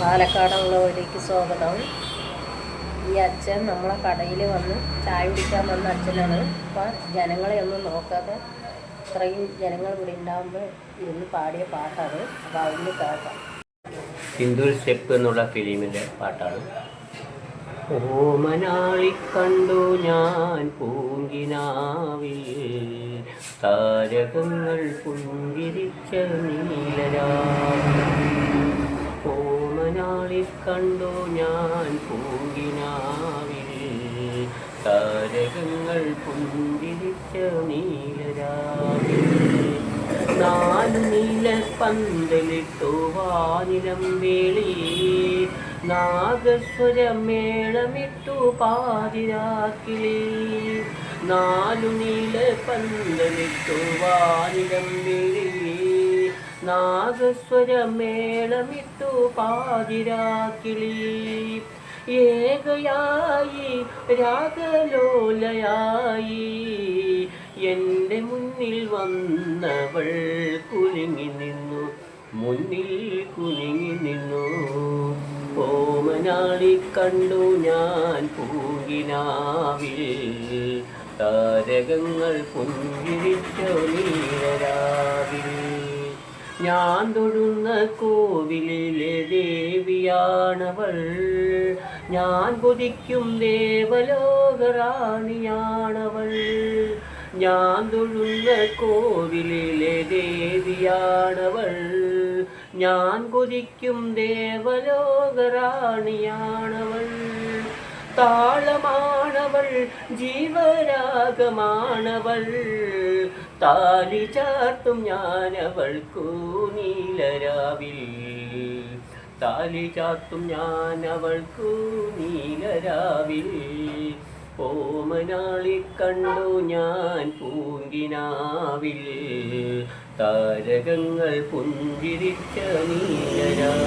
പാലക്കാടുള്ളവരേക്ക് സ്വാഗതം. ഈ അച്ഛൻ നമ്മളെ കടയിൽ വന്ന് ചായ കുടിക്കാൻ വന്ന അച്ഛനാണ്. അപ്പം ജനങ്ങളെ ഒന്നും നോക്കാതെ ഇത്രയും ജനങ്ങൾ ഇവിടെ ഉണ്ടാകുമ്പോൾ ഇരുന്ന് പാടിയ പാട്ടാണ്. അപ്പോൾ അതിന് കേൾക്കാം. സിന്ദൂർ സ്റ്റെപ്പ് എന്നുള്ള ഫിലിമിന്റെ പാട്ടാണ്. ഓമനാളി കണ്ടു ഞാൻ പൂങ്കിനാവിൽ. താരകങ്ങൾ പുഞ്ചിരിച്ച നീലരാ. ഓമനാളി കണ്ടു ഞാൻ പൂങ്കിനാവിൽ. താരകങ്ങൾ പുഞ്ചിരിച്ച നീലരാവിൽ. നാല് നീല പന്തലിട്ടു വാനിലം വേളി. നാഗസ്വരമേളമിട്ടു പാതിരാക്കിളി നാലു നീല പന്തലിട്ടു വാനിലം വേളി. നാഗസ്വരമേളമിട്ടു പാതിരാക്കിളി. ഏകയായി രാഗലോലയായി. എന്റെ മുന്നിൽ വന്നവൾ കുലുങ്ങി നിന്നു. മുന്നിൽ കുലുങ്ങി നിന്നു. ഓമനാളി കണ്ടു ഞാൻ പൂങ്കിനാവിൽ താരകങ്ങൾ പുഞ്ചിരിച്ച നീരാവിൽ ഞാൻ തൊഴുന്ന കോവിലിലെ ദേവിയാണവൾ. ഞാൻ കൊതിക്കും ദേവലോകറാണിയാണവൾ. ഞാൻ തൊഴുന്ന കോവിലിലെ ദേവിയാണവൾ. ഞാൻ കൊതിക്കും ദേവലോകറാണിയാണവൾ. താളമാണവൾ ജീവരാഗമാണവൾ. താലി ചാർത്തും ഞാനവൾക്കു നീലരാവിൽ. താലി ചാർത്തും ഞാനവൾക്കു നീലരാവിൽ. ഓമനാളി കണ്ടു ഞാൻ പൂങ്കിനാവിൽ. താരകങ്ങൾ പുഞ്ചിരിച്ച നീലരാവിൽ